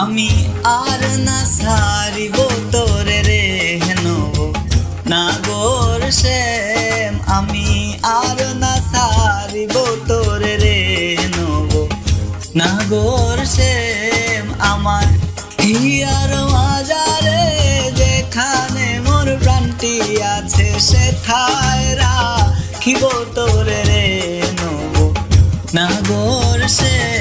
আমি আর না সারিব তোরে রে নেব নাগর শ্যাম, আমি আর না সারিব তোরে রে নেব নাগর শ্যাম, আমার হিয়ার মাজারে যেখানে মোর প্রাণটি আছে, সে সেথায় রাখিব তোরে রে নেব নাগর শ্যাম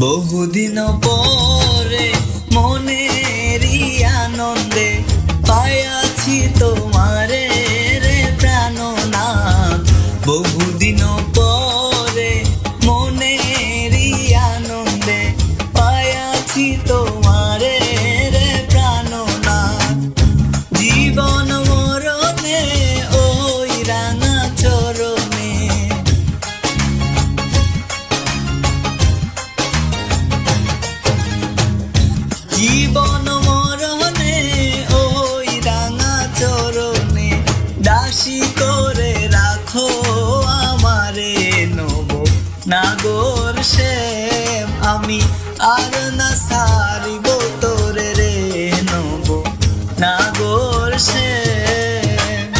বহুদিন পরে মনেরই আনন্দে পায়াছি তোমারে আর না সারিব তোরে রে নব। নাগর শ্যাম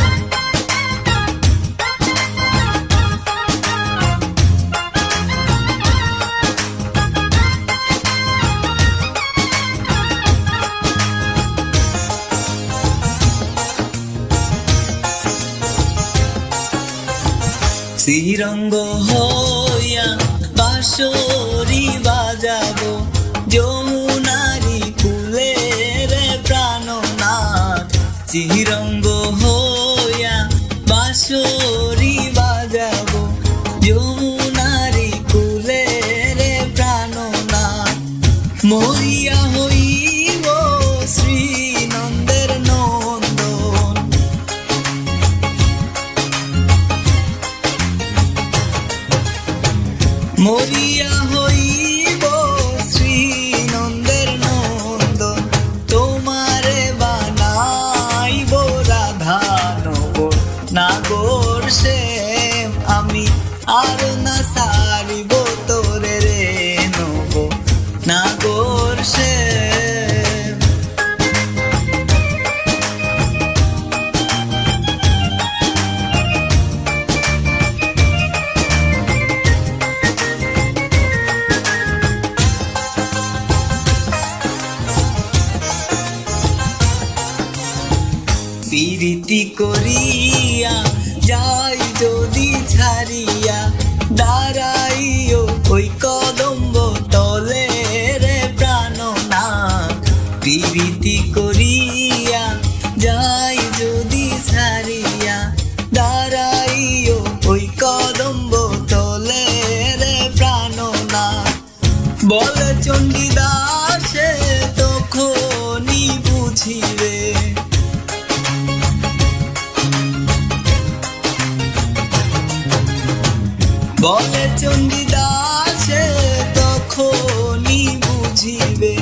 শ্রীরঙ্গ হইয়া বাজাবো যমুনারি কুলে রে প্রাণনাথ শ্রীরঙ্গ হইয়া বাঁশরি বাজাবো। যমুনারি কুলে রে প্রাণনাথ মরিয়া হইব শ্রী নন্দের নন্দন। মরিয়া আর না সারিব তোরে রে নব। প্রীতি করিয়া ছাড়িয়া দাঁড়াইও, ওই কদম্ব তলে রে প্রাণনাথ। প্রীতি করিয়া যাই যদি ছাড়িয়া দাঁড়াইও, ওই কদম্ব তলে রে প্রাণনাথ। বলে চণ্ডীদাসে, তখনই বুঝিবে বলে চন্ডিদাসে তখনই বুঝিবে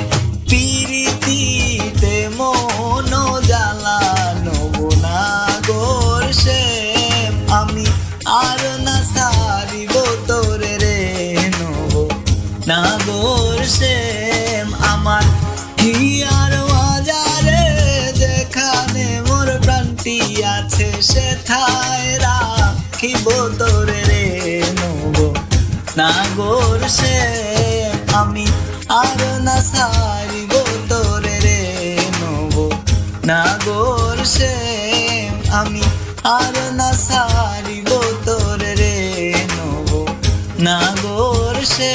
নাগর সে আমি আর না সারিব তোরে রে নব। নাগর সে আমি আর না সারিব তোরে রে নব। নাগর সে